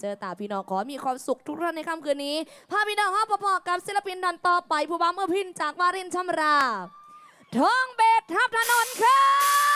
เจอตาพี่น้องขอมีความสุขทุกท่านในค่ำคืนนี้พาพี่น้องฮอาปะกอกับศิลปินดันต่อไปผู้บ้าเมื่อพินจากวารินชำราทองเบ็ดทับถนนค่ะ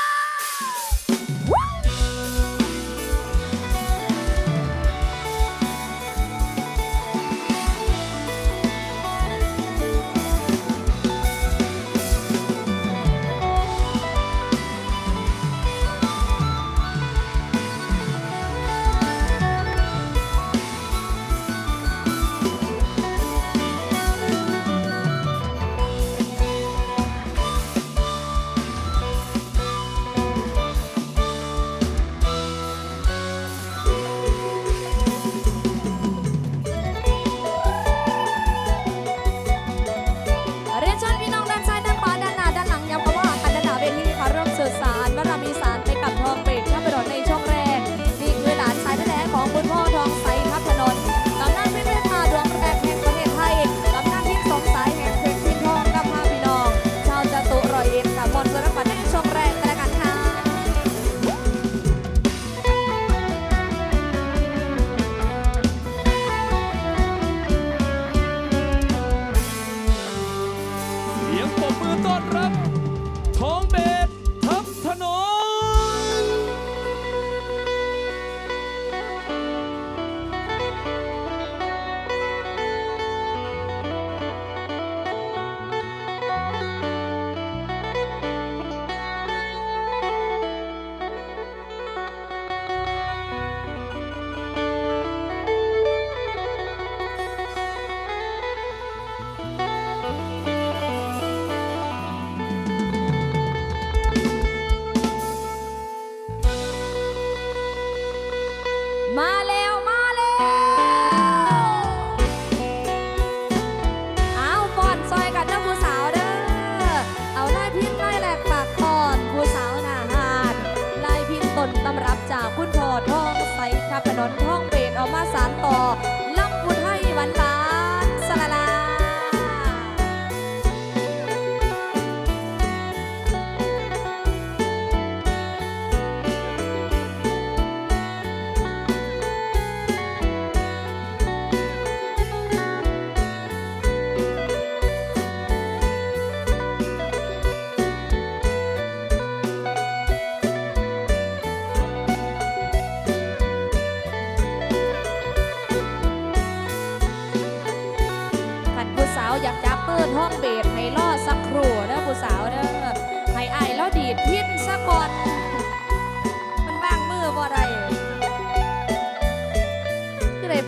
พนนท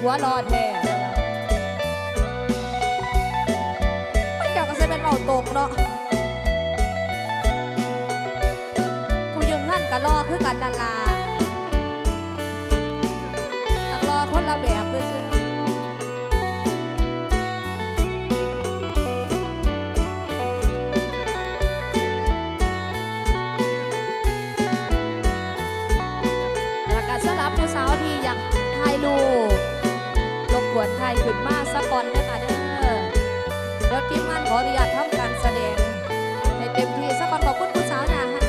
ผัวรอแท้มันเจ้ากจะเป็นเว้าตกเนาะผู้ยืมเงินก็รอคือกันดาราแต่รอคนละแบบคือ ขึ้นมาสัก่อนเด้คะเด้อเดี๋ยวทีมงานขออนุญาตทำการแสดงให้เต็มที่สัก่อนขอบคุณผู้สาวนาฮะ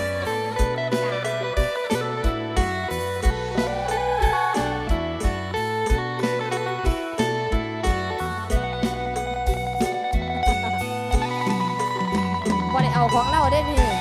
บ่ได้เอาของเราได้นี่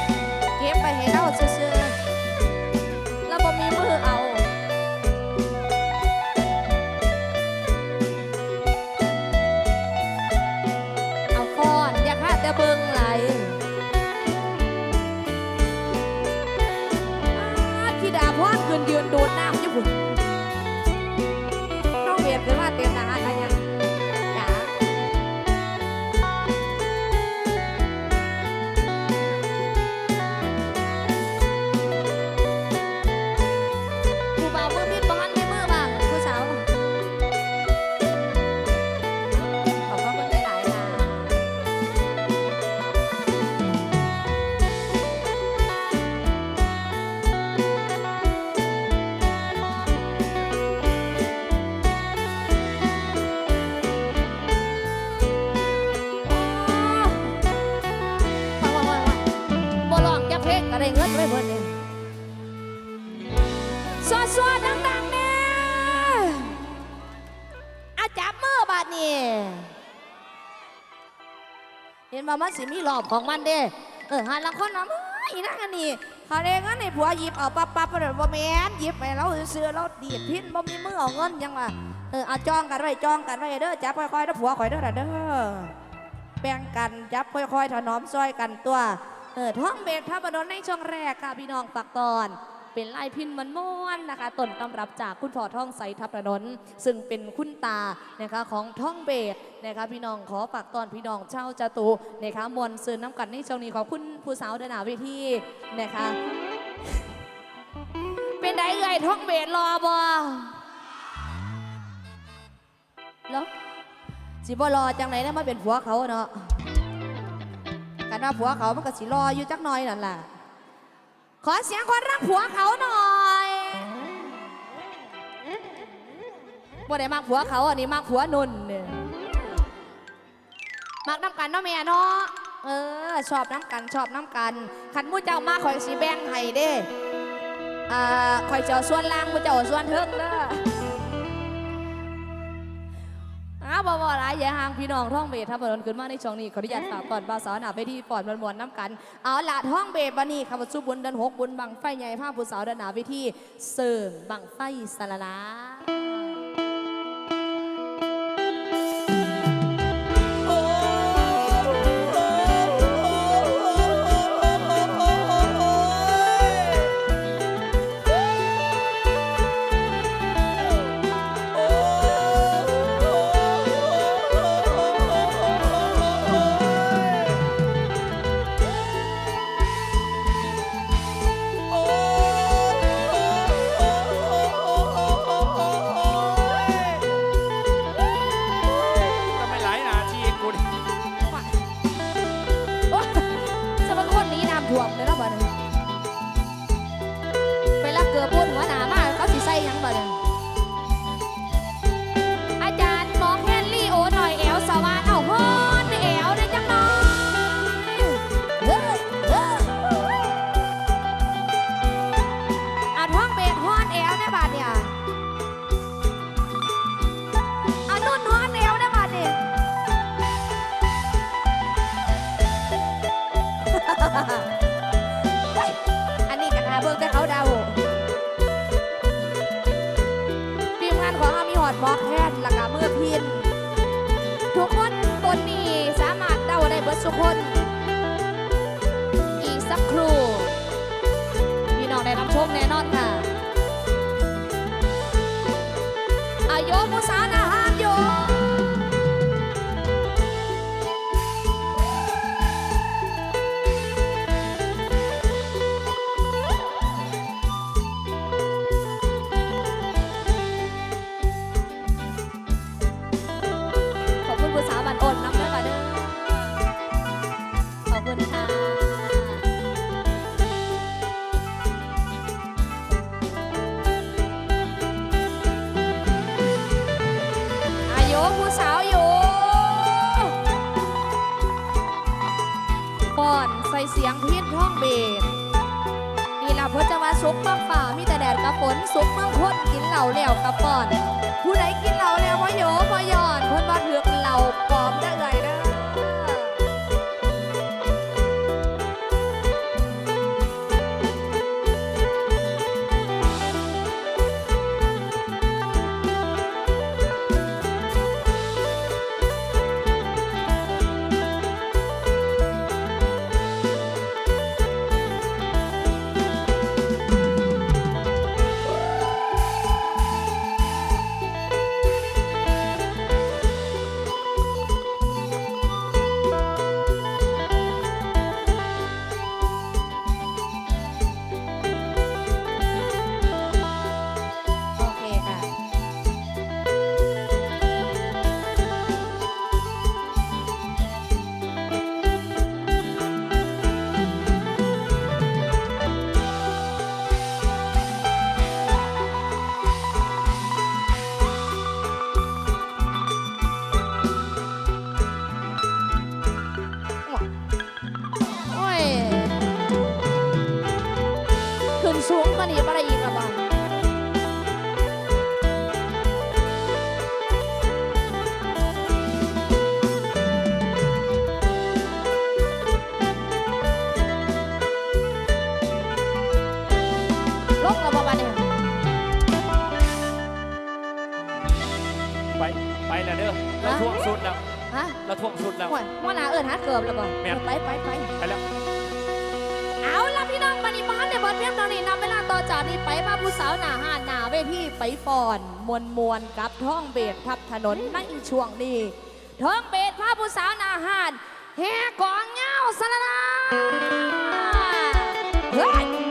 ว่ามันสิมีรอบของมันเด้เออหาลังคนนะไม่นะอันนี้เขาเองงั้นในผัวหยิบเอาปั๊บปั๊บไปเลยบ่แม่นหยิบไปแล้วเสือแล้วดีดพินบ่มีมือเอาเงินยังว่าเออเอาจ้องกันไว้จ้องกันไว้เด้อจับค่อยๆเด้อผัวข่อยเด้อเด้อแบ่งกันจับค่อยๆถนอมซอยกันตัวเออท้องเบสพระบดลในช่วงแรกค่ะพี่น้องฝากตอน เป็นลายพินมันม่วนนะคะต้นตำรับจากคุณพ่อท่องใสทับถนนซึ่งเป็นคุณตานะคะของท่องเบสนะคะพี่น้องขอฝากตอนพี่น้องเช่าจตุนะคะมวลซืนน้ำกันในช่วงนี้ขอบคุณผู้สาวเดนหนาเวทีนะคะเป็นไดเอ่ยท่องเบสรอบอแล้วสิบ่รอจังไหนเนี่ยมาเป็นผัวเขาเนาะกันว่าผัวเขามันก็สิรออยู่จักหน่อยนั่นแหละ ขอเสียงคนรักผัวเขาหน่อยบ่ได้มักผัวเขาอันนี้มักผัวนุ่นเนี่ยมักน้ำกันเนาะแม่เนาะ เออ ชอบน้ำกันชอบน้ำกัน ขันมูเจ้ามาข่อยสีแบงให้เด้อ่าขอยเจ้าส่วนล่างมูเจ้าส่วนเทิงเด้อายอย่หางพี่น้องท่องเบสทับถนนขึ้นมาในช่องนี้ขออนุญาตฝากก่อนบาสาวหนาไปที่ปอดมวนๆน้ำกัน เอาละท่องเบสบันนี้คำว่าสุบุญดันหกบุญบังไฟใหญ่ผ้าผู้สาวดันหนาไปที่เสริมบังไฟสละลา จากนี้ไปมาผู้สาวหนาหาหนาเวทีไปฟอนมวลมวลกับท้องเบดทับถนนในช่วงนี้ท้องเบดพาผู้สาวหนาหานแห่กองเงาสลาเฮ้ย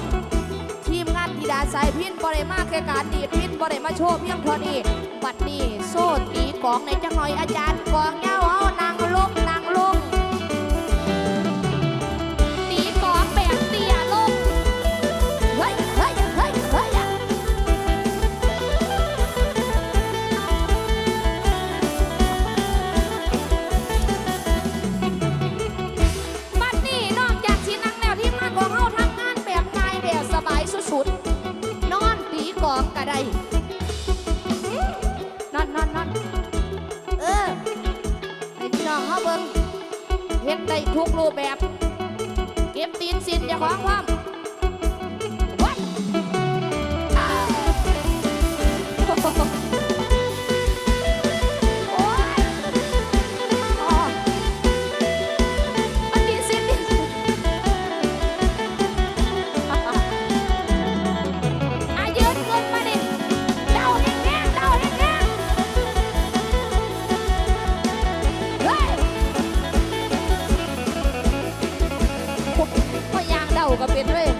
คทีมงานธิดาสายพินบริมาแค่การดีดพินบริมาโชว์เพียงพอนีบัดนี้โซ่ตีกองในจังหน่อยอาจารย์กองเยาเฮานางลมนา แบบ เก็บตีนสินอย่าขวางความ kapitra eh.